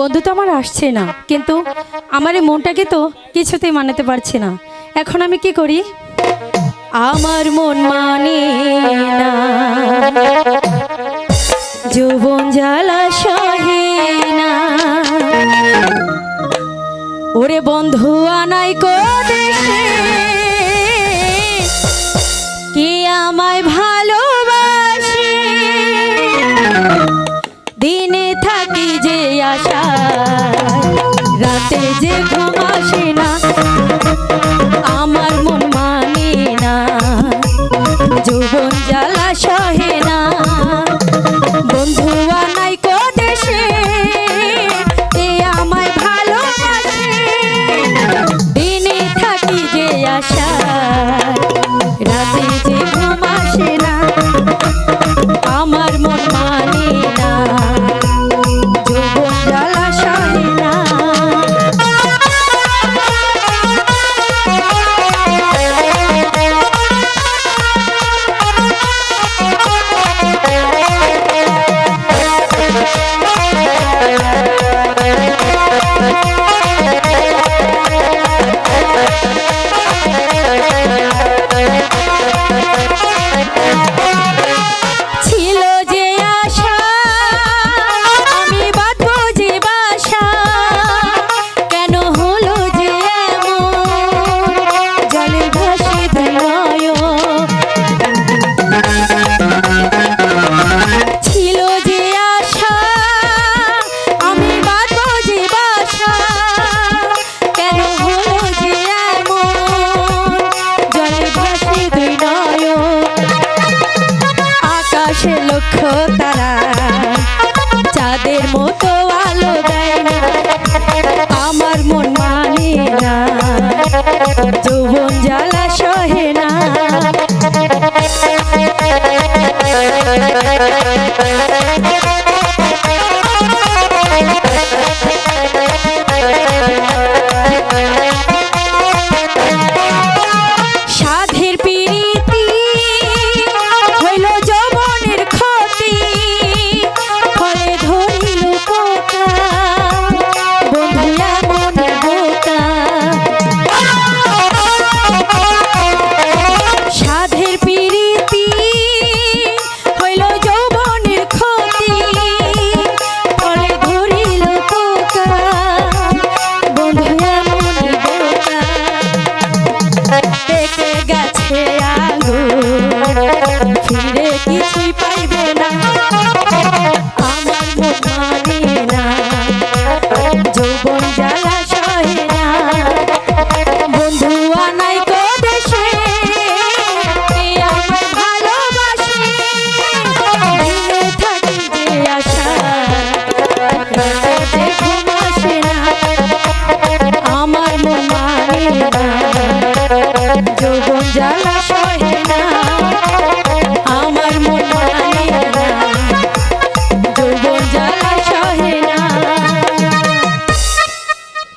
বন্ধু তো আমার আসছে না, কিন্তু আমার এই মনটাকে তো কিছুতেই মানাতে পারছে না। এখন আমি কি করি? আমার মন মানে না। যৌবন জ্বালা সহে না ওরে বন্ধু, আনাই কো দেশে। রহে না ফিরে